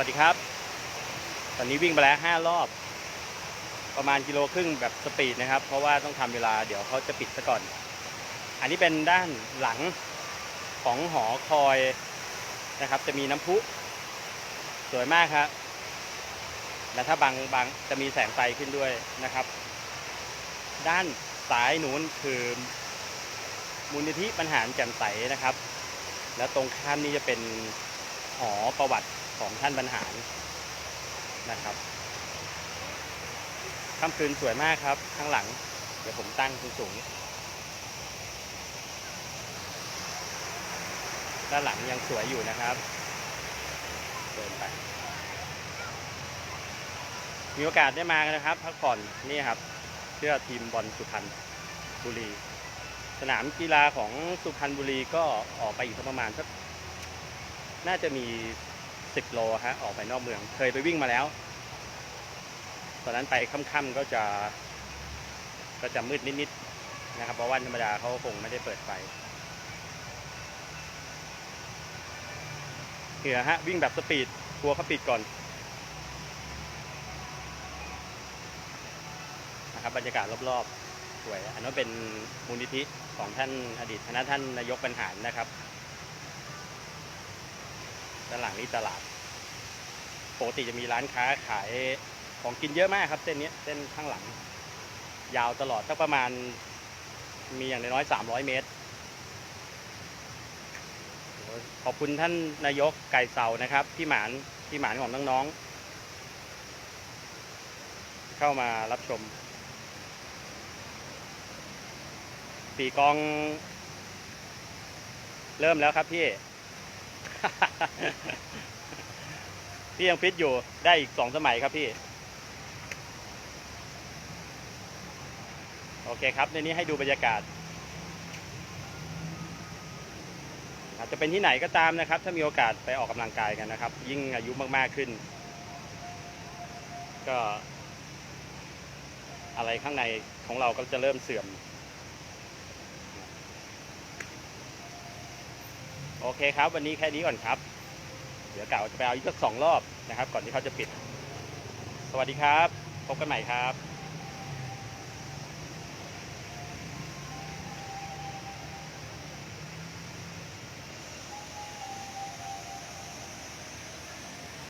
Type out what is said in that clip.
วัสดีครับ ตอนนี้วิ่งไปแล้วห้ารอบ ประมาณกิโลครึ่งแบบสปีดนะครับ เพราะว่าต้องทำเวลาเดี๋ยวเขาจะปิดซะก่อน อันนี้เป็นด้านหลังของหอคอยนะครับ จะมีน้ำพุ สวยมากครับและถ้าบางบางจะมีแสงไฟขึ้นด้วยนะครับ ด้านซ้ายหนุนคือมูลนิธิปัญหาแจ่มใสนะครับ แล้วตรงข้ามนี่จะเป็นหอประวัติ ของท่านบรรหารนะครับค่ำคืนสวยมากครับ ข้างหลัง เดี๋ยวผมตั้งสูงๆด้านหลังยังสวยอยู่นะครับ เดินไป มีโอกาสได้มากนะครับ พักผ่อนนี่ครับเชื่อทีมบอลสุพรรณบุรี สนามกีฬาของสุพรรณบุรีก็ออกไปอีกประมาณสักน่าจะมี 10 โลฮะออกไปนอกเมือง เคยไปวิ่งมาแล้ว ตอนนั้นไปค่ำๆก็จะ ก็จะมืดนิดๆนะครับ เพราะวันธรรมดาเขาคงไม่ได้เปิดไฟเหนือฮะวิ่งแบบสปีดกลัวเขาปิดก่อนนะครับบรรยากาศรอบๆสวย อันนั้นเป็นมูลนิธิของท่านอดีตคณะท่านนายกบรรหารนะครับ ด้านหลังนี้ตลาดปกติจะมีร้านค้าขายของกินเยอะมากครับ เส้นนี้เส้นข้างหลัง ยาวตลอดสักประมาณ มีอย่างน้อยๆ300เมตร ขอบคุณท่านนายกไก่เสานะครับ พี่หมานพี่หมานของน้องๆ เข้ามารับชม ปีกอง เริ่มแล้วครับพี่ พี่ยังฟิตอยู่ได้อีกสองสมัยครับพี่ โอเคครับ ในนี้ให้ดูบรรยากาศ อาจจะเป็นที่ไหนก็ตามนะครับ ถ้ามีโอกาสไปออกกำลังกายกันนะครับ ยิ่งอายุมากๆขึ้น ก็ อะไรข้างในของเราก็จะเริ่มเสื่อม โอเคครับ วันนี้แค่นี้ก่อนครับ เดี๋ยวกล่าวจะไปเอาอีกสักสองรอบนะครับ ก่อนที่เขาจะปิด สวัสดีครับ พบกันใหม่ครับ